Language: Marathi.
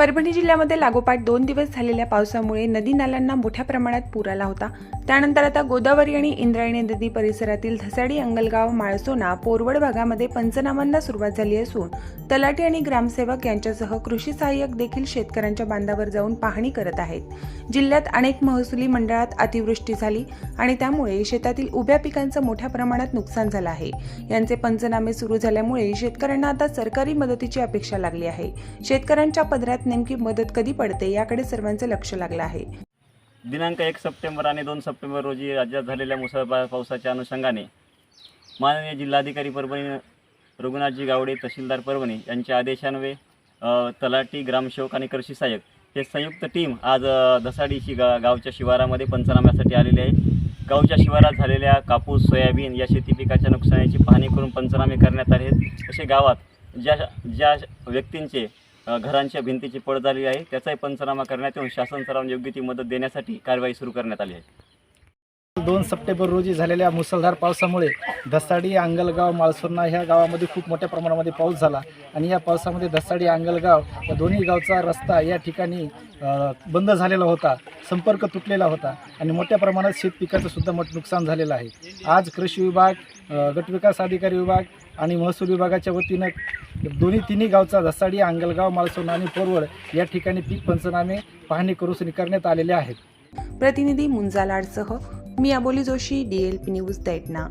परभणी जिल्ह्यामध्ये लागोपाठ दोन दिवस झालेल्या पावसामुळे नदी नाल्यांना मोठ्या प्रमाणात पूर आला होता. त्यानंतर आता गोदावरी आणि इंद्रायणी नदी परिसरातील धसाडी अंगलगाव माळसोना पोरवड भागामध्ये पंचनामांना सुरुवात झाली असून तलाठी आणि ग्रामसेवक यांच्यासह कृषी सहाय्यक देखील शेतकऱ्यांच्या बांधावर जाऊन पाहणी करत आहेत. जिल्ह्यात अनेक महसुली मंडळात अतिवृष्टी झाली आणि त्यामुळे शेतातील उभ्या पिकांचं मोठ्या प्रमाणात नुकसान झालं आहे. यांचे पंचनामे सुरू झाल्यामुळे शेतकऱ्यांना आता सरकारी मदतीची अपेक्षा लागली आहे. शेतकऱ्यांच्या पदरात नेमकी मदत कधी पडते याकडे सर्वांचे लक्ष लागलं आहे. दिनांक एक सप्टेंबर आणि दोन सप्टेंबर रोजी राज्यात झालेल्या मुसळधार पावसाच्या अनुषंगाने माननीय जिल्हाधिकारी परभणी रघुनाथजी गावडे तहसीलदार परभणी यांच्या आदेशान्वये तलाटी तलाठी ग्रामसेवक आणि कृषी सहाय्यक हे संयुक्त टीम आज धसाडीशी गा गावच्या शिवारामध्ये पंचनाम्यासाठी आलेली आहे. गावच्या शिवारात झालेल्या कापूस सोयाबीन या शेती पिकाच्या नुकसानीची पाहणी करून पंचनामे करण्यात आले आहेत. असे गावात ज्या ज्या व्यक्तींचे घरांच्या भिंतीची पड झाली आहे. त्याचाही पंचनामा करण्यात येऊन शासन स्तरावर योग्य ती मदत देण्यासाठी कारवाई सुरू करण्यात आली आहे. दोन सप्टेंबर रोजी झालेल्या मुसळधार पावसामुळे धसाडी अंगलगाव माळसोना ह्या गावामध्ये खूप मोठ्या प्रमाणामध्ये पाऊस झाला. आणि या पावसामध्ये धसाडी अंगलगाव या दोन्ही गावचा रस्ता या ठिकाणी बंद झालेला होता संपर्क तुटलेला होता. आणि मोठ्या प्रमाणात शेतपिकाचं सुद्धा मोठं नुकसान झालेलं आहे. आज कृषी विभाग गटविकास अधिकारी विभाग आणि महसूल विभागाच्या वतीनं दोन्ही तिन्ही गावचा धसाडी अंगलगाव मालसोना आणि पोरवड या ठिकाणी पीक पंचनामे पाहणी करून करण्यात आलेले आहेत. प्रतिनिधी मुंजालाडसह मी अबोली जोशी डीएलपी न्यूज दैटना.